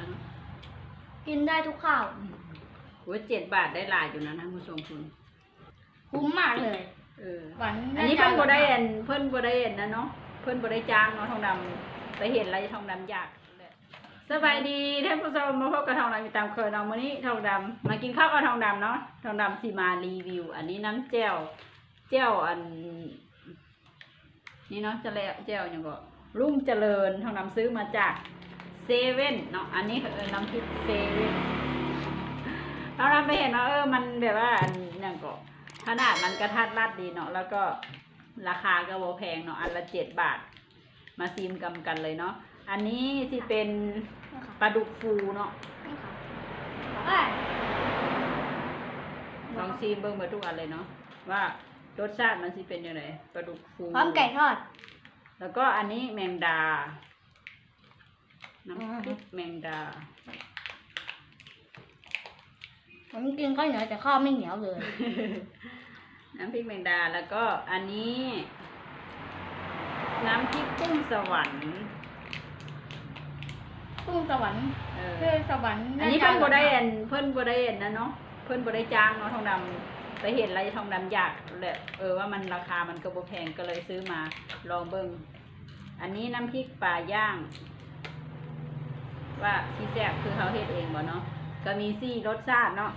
แล้วเนาะกินได้ทุกข้าวโอ้ยเจ็ดบาทได้หลายอยู่นะท่านผู้ชมคุณ คุ้มมากเลยเออ หวานอันนี้เพิ่นบ่ได้เห็นเพิ่นบ่ได้เห็นนะเนาะ เพิ่นบ่ได้จ้างเนาะทองดำไปเห็นอะไรทองดำอยากเลยสบายดีท่านผู้ชมมาพบกับทองดำอยู่ตามเคยเนาะมื้อนี้ทองดำมากินข้าวกับทองดำเนาะทองดำสิมารีวิว อันนี้น้ำแจ่วแจ่วอัน นี่เนาะจะแล้วแจ่วหยังก็รุ่งเจริญทองดำซื้อมาจาก เซเว่นเนาะอันนี้คือน้ำพริกเซเว่นทองดำไปเห็นว่าเออมันแบบว่าอันหยังก็ขนาดมันกระทัดรัดดีเนาะแล้วก็ราคาก็บ่แพงเนาะอันละเจ็ดบาท มาซีมกำกันเลยเนาะอันนี้ที่เป็นปลาดุกฟูเนาะนี่ค่ะเอ้ยลองซีมเบิ่งเบิดทุกอันเลยเนาะว่ารสชาติมันสิเป็นยังไงปลาดุกฟูพร้อมไก่ทอด แล้วก็อันนี้แมงดาอืม น้ำพริกแมงดาผมกินข้าวเหนียวแต่ข้าวไม่เหนียวเลย น้ำพริกแมงดาแล้วก็อันนี้ น้ำพริกกุ้งสวรรค์กุ้งสวรรค์เออคือสวรรค์อันนี้เพิ่นบ่ได้เห็นเพิ่นบ่ได้เห็นนะเนาะเพิ่นบ่ได้จ้างเนาะทองดำไปเห็นอะไรทองดำอยากแหละเออว่ามันราคามันก็บ่แพงก็เลยซื้อมาลองเบิ่งอันนี้น้ำพริกปลาย่าง ว่าที่แซ่บคือเขาเฮ็ดเองบ่เนาะก็มีซี่รสชาติเนาะ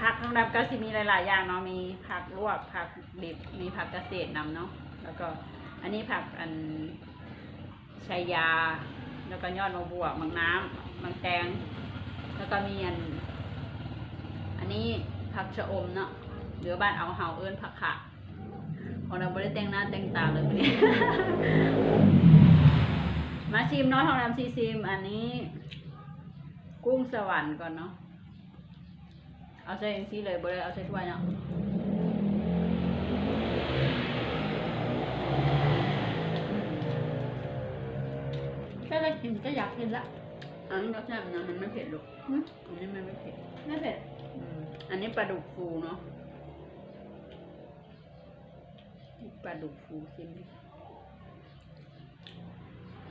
ผักทองดำก็สิมีหลาย ๆ อย่างเนาะมีผักลวกผักดิบมีผักเกษตรนำเนาะแล้วก็อันนี้ผักอันชัยา แล้วก็ยอดมะบวกมังน้ำมังแตงแล้วก็มีอัน อันนี้ผักชะอมเนาะหรือบ้านเอาเฮาเอิ้นผักขะของเราไม่ได้แต่งหน้าแต่งตาเลยวันนี้มาชิมเนาะทองดำซีซิมอันนี้ กุ้งสวรรค์ก่อนเนาะ เอาใส่เองซีเลยบ่ได้เอาใส่ถ้วยเนาะแค่ได้กินก็อยากกินละ อันนี้รสชาติมันนะมันไม่เผ็ดหรอกหึอันนี้มันไม่เผ็ดไม่เผ็ดอืมอันนี้ปลาดุกฟูเนาะปลาดุกฟูชิมดิ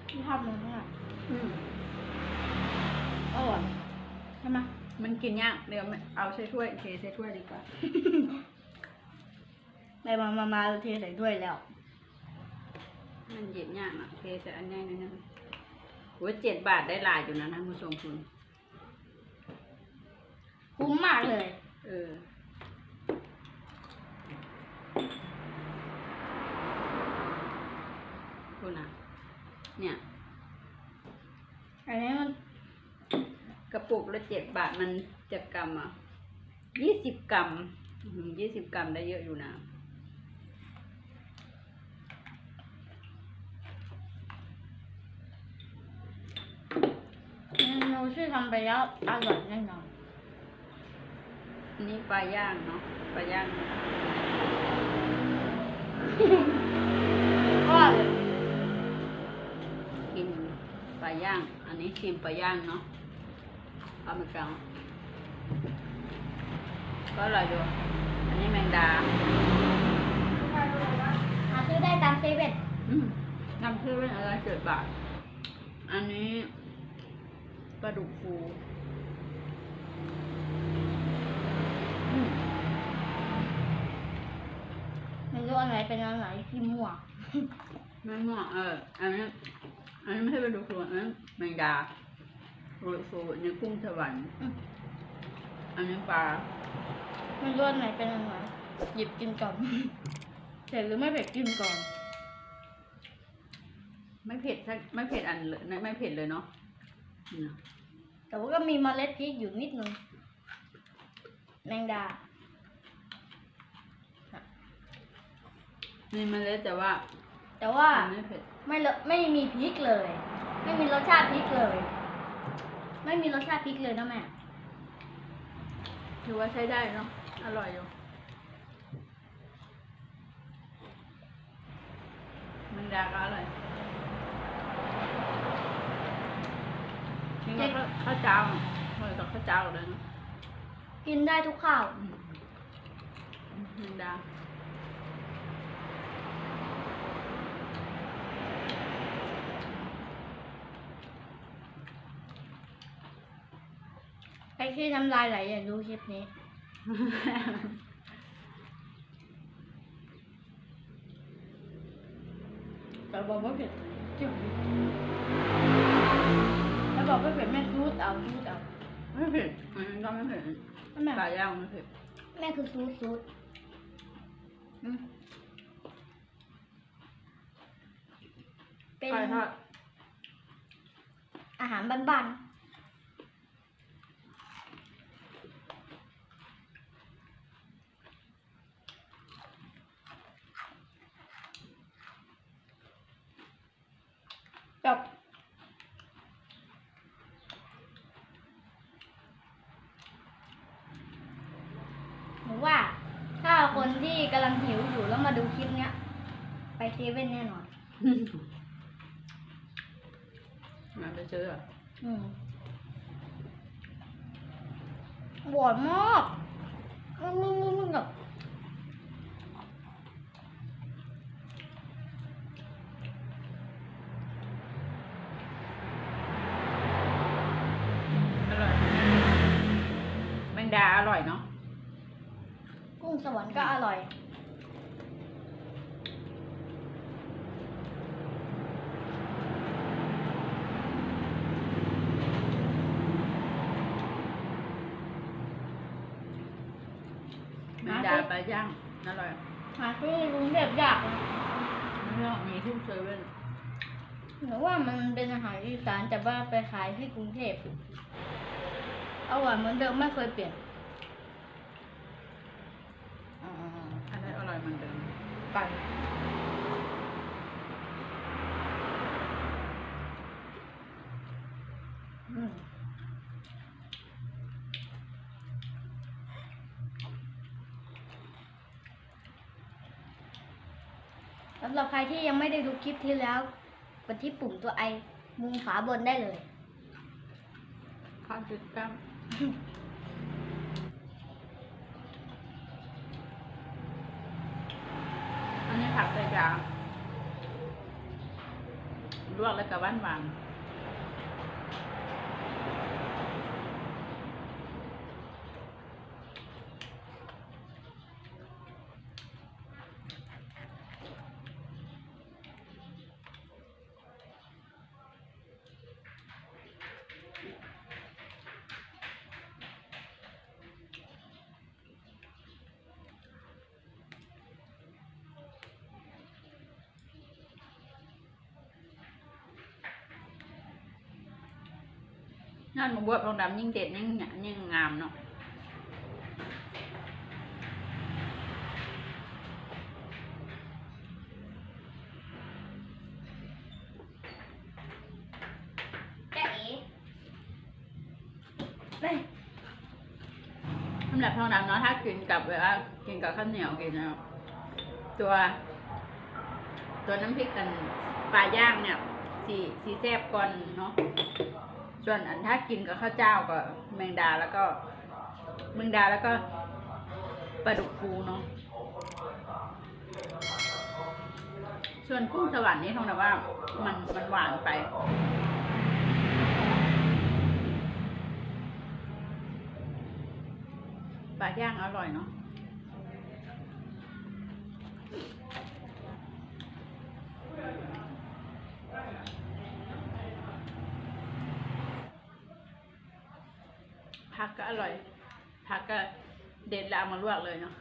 ที่ทำมันเนี่ยอืม อร่อยใช่ไหมมันกินยากเดี๋ยวเอาใส่ถ้วยเทใส่ถ้วยดีกว่าไปมามามาเทใส่ถ้วยแล้ว มันหยิบยากอะเทใส่อันง่ายนิดนึงโอ้ยเจ็ดบาทได้หลายอยู่นะท่านผู้ชมคุณคุ้มมากเลย เออคุณอะเนี่ย อันนี้มัน กระปุกละเจ็ดบาทมันจะกรัมอะยี่สิบกรัมยี่สิบกรัมได้เยอะอยู่นะเมนูที่ทำไปแล้วอร่อยแน่นอนอันนี้ปลาย่างเนาะปลาย่างก็เลยกินปลาย่าง อันนี้ชิมปลาย่างเนาะ เอามากังก็อร่อยอยู่อันนี้แมงดาหาซื้อได้ตามเซเว่นอืมน้ำชื่อเป็นอะไรเจ็ดบาท อันนี้ปลาดุกฟูอืมไม่รู้อันไหนเป็นอันไหนที่มั่วไม่ง่วงเออ อันนี้ อันนี้ไม่ใช่ปลาดุกฟูอันนั้นแมงดา ปลาดุกฟูอันนี้กุ้งสวรรค์อืม อันนี้ปลาไม่รู้อนไหนเป็นอันไหนหยิบกินก่อน เผ็ดหรือไม่เผ็ดกินก่อน ไม่เผ็ดสักไม่เผ็ดอันเลยไม่เผ็ดเลยเนาะแต่ว่าก็มีเมล็ดพริกอยู่นิดนึง แมงดามีเมล็ดแต่ว่าแต่ว่ามันไม่เผ็ดไม่เลอะไม่มีพริกเลย ไม่มีรสชาติพริกเลย ไม่มีรสชาติพริกเลยนะแม่ ถือว่าใช้ได้เนาะ อร่อยอยู่แมันดาก็อร่อยนี่ก็ข้าวเจ้าเหมือนกับข้าวเจ้าเลยเนาะกินได้ทุกข้าวอืมแมันดา ที่น้ำลายไหลอย่าดูคลิปนี้ แต่บอกว่าเผ็ดจิ้มแล้วบอกว่าเผ็ดแม่ซูดเอาซูดเอาไม่เผ็ดมันก็ไม่เผ็ดแม่ปลาย่างไม่เผ็ดแม่คือซูดซูดอืมเป็นไก่ทอดอาหารบ้านๆจบหนูว่า ถ้าคนที่กำลังหิวอยู่แล้วมาดูคลิปเนี้ย ไป เซเว่นแน่นอน มาไปซื้อเหรออืมหวานมากมันมันมันมันแบบ อร่อยแมงดาอร่อยเนาะ กุ้งสวรรค์ก็อร่อย แมงดาปลา ย่างอร่อยหาซื้อในกรุงเทพยากนะเรื่องมีทุกเซเว่นหนูว่ามันเป็นอาหารอีสานแต่ว่าไปขายที่กรุงเทพอร่อยเหมือนเดิมไม่เคยเปลี่ยนอ๋ออันนั้นอร่อยเหมือนเดิมไก่อืม สำหรับใครที่ยังไม่ได้ดูคลิปที่แล้ว กดที่ปุ่มตัวไอมุมขวาบนได้เลยข้าวจุดกั้มอันนี้ผักใส่จานลวกแล้วก็หวานหวาน นั่นหมูบวบลงดำยิ่งเด็ดยิ่งหยายิ่งงามเนาะแจ๊เอ๋เฮ้ยสำหรับทองดำเนาะถ้ากินกับแบบว่ากินกับข้าวเหนียวกินนะตัว ตัวน้ำพริกกันปลาย่างเนี่ยสีสีแซ่บก่อนเนาะ ส่วนอันถ้ากินกับข้าวเจ้าก็แมงดาแล้วก็แมงดาแล้วก็ปลาดุกฟูเนาะส่วนกุ้งสวรรค์นี่ทองดำว่ามันมันหวานไป ปลาย่างอร่อยเนาะ ผักก็อร่อย ผั ก็เด็ดแล้วเอามาลวกเลยเนาะ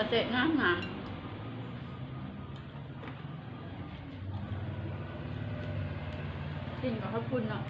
กษตรงามงามกินกับข้าวปุ้นเนาะ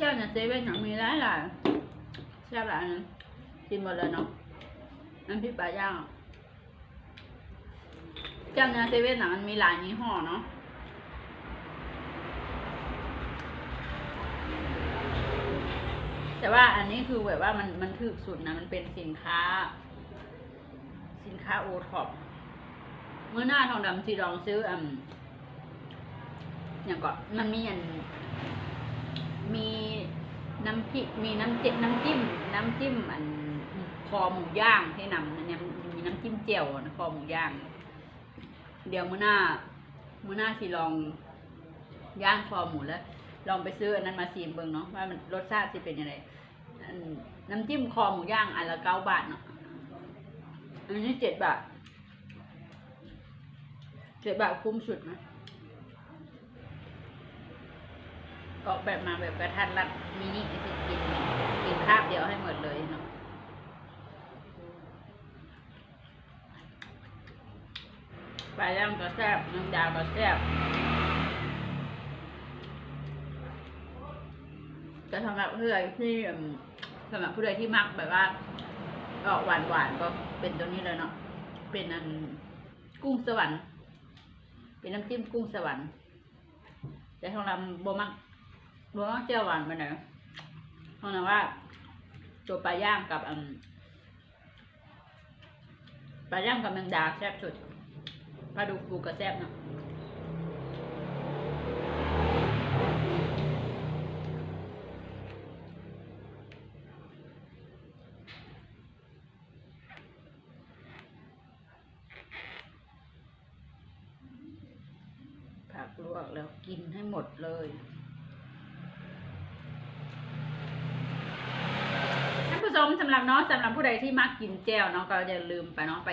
เจ้าเนี่ยเซเว่นหนังมีหลายหลายแซ่บหลายนะกินหมดเลยเนาะน้ำพริกปลาย่างเจ้าเนี่ยเซเว่นนังมันมีหลายยี่ห้อเนาะแต่ว่าอันนี้คือแบบว่ามันมันถูกสุดนะมันเป็นสินค้า สินค้าโอท็อปเมื่อหน้าทองดำที่ลองซื้ออืมอย่างก่อนมันมีอัน มีน้ำพริกมีน้ำเจ็ดน้ำจิ้ม น้ำจิ้มอันคอหมูย่างให้นำอันเนี้ยมีน้ำจิ้มเจียวนะคอหมูย่าง เดี๋ยวมื้อหน้ามื้อหน้าสิลองย่างคอหมูแล้วลองไปซื้ออันนั้นมาซีมเบิ่งเนาะว่ามันรสชาติสิเป็นยังไงนน้ำจิ้มคอหมูย่างอันละเก้าบาทเนาะอันนี้เจ็ดบาทเจ็ดบาทคุ้มสุดนะ ออกแบบมาแบบกระทันรัดมินิสิกินกินคาบเดียวให้หมดเลยเนาะปลาย่างก็แซ่บน้ำยาก็แซ่บแต่สำหรับผู้ใดที่สำหรับผู้ใดที่มักแบบว่าออกหวานหวานก็เป็นตัวนี้เลยเนาะเป็นอันกุ้งสวรรค์ เป็นน้ำจิ้มกุ้งสวรรค์แต่ของเราโบมัก บัวเจียวหวานไปไหนอยเพราะนะว่าตัวปลาย่างกับอืมปลาย่างกับแมงดาแซ่บสุดปลาดุกูก็แซ่บเนาะผักลวกแล้วกินให้หมดเลย ท่านผู้ช มสำหรับเนาะสำหรับผู้ใดที่มักกินแจ่วเนาะก็อย่าลืมไปเนาะไป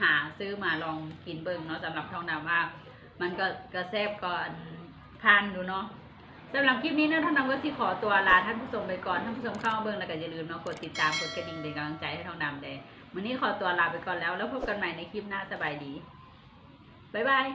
หาซื้อมาลองกินเบิ่งเนาะสำหรับทองดำว่า มันก็กระแซบก่อนทานดูเนาะสำหรับคลิปนี้เนาะท่องดำก็ที่ขอตัวลาท่านผู้ชมไปก่อนท่านผู้ชมเข้ามาเบิ่งแล้วก็อย่าลืมเนาะกดติดตามกดกระดิ่งเป็นกำลังใจให้ท่องดำเลยวันนี้ขอตัวลาไปก่อนแล้ว แล้วพบกันใหม่ในคลิปหน้าสบายดีบ๊ายบาย